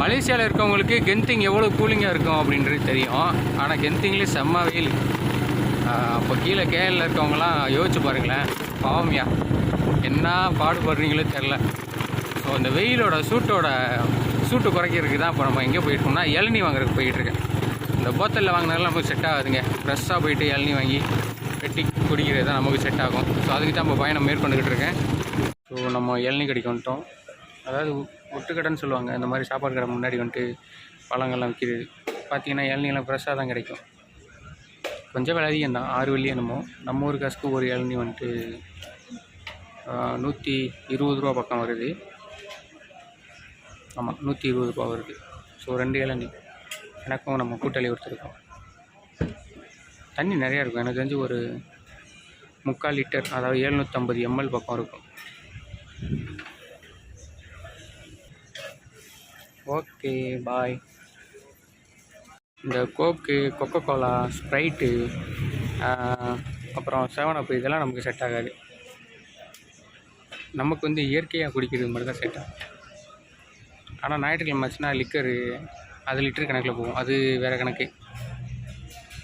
மலேசியாவில் இருக்கவங்களுக்கு கென்திங் எவ்வளோ கூலிங்காக இருக்கும் அப்படின்றது தெரியும். ஆனால் கென்திங்லேயே செம்ம வெயில். அப்போ கீழே கேஎல்ல இருக்கவங்களாம் யோசிச்சு பாருங்களேன். பாவமியா. என்ன பாடுபடுறீங்களோ தெரில ஸோ இந்த வெயிலோட சூட்டோட சூட்டு குறைக்கிறதுக்கு தான் இப்போ நம்ம எங்கே போயிட்டோம்னா இளநீ வாங்குறதுக்கு போயிட்டுருக்கேன் இந்த போத்தலில் வாங்கினாலும் நமக்கு செட் ஆகாதுங்க. ஃப்ரெஷ்ஷாக போயிட்டு இளநி வாங்கி வெட்டி குடிக்கிறது தான் நமக்கு செட் ஆகும். ஸோ அதுக்கு தான் இப்போ பயணம் மேற்கொண்டுக்கிட்டு இருக்கேன். ஸோ நம்ம இளநீ கடைக்கு வந்துட்டோம். அதாவது ஒட்டுக்கடைன்னு சொல்லுவாங்க. இந்த மாதிரி சாப்பாடு கடை முன்னாடி வந்துட்டு பழங்கள்லாம் விற்கிறது பார்த்தீங்கன்னா இளநீலாம் ஃப்ரெஷ்ஷாக தான் கிடைக்கும். கொஞ்சம் விலை அதிகம் தான். ஆறு வெள்ளி என்னமோ. நம்ம ஊர் காசுக்கு ஒரு இளநீ வந்துட்டு நூற்றி இருபது ரூபா பக்கம் வருது. ஆமாம் நூற்றி இருபது ரூபா வருது. ஸோ ரெண்டு இளநீ. எனக்கும் நம்ம கூட்டாளி ஒருத்தருக்கும் தண்ணி நிறையா இருக்கும். எனக்கு தெரிஞ்சு ஒரு முக்கால் லிட்டர் அதாவது எழுநூற்றம்பது எம்எல் பக்கம் இருக்கும். Okay bye. இந்த கோக்கு கொக்கோ கோலா ஸ்ப்ரைட்டு அப்புறம் செவன் அப் இதெல்லாம் நமக்கு செட் ஆகாது. நமக்கு வந்து இயற்கையாக குடிக்கிறது மட்டும் தான் செட் ஆகும். ஆனால் ஞாயிற்றுக்கிழமை ஆச்சுன்னா லிக்கரு அது லிட்டர் கணக்கில் போகும். அது வேறு கணக்கு.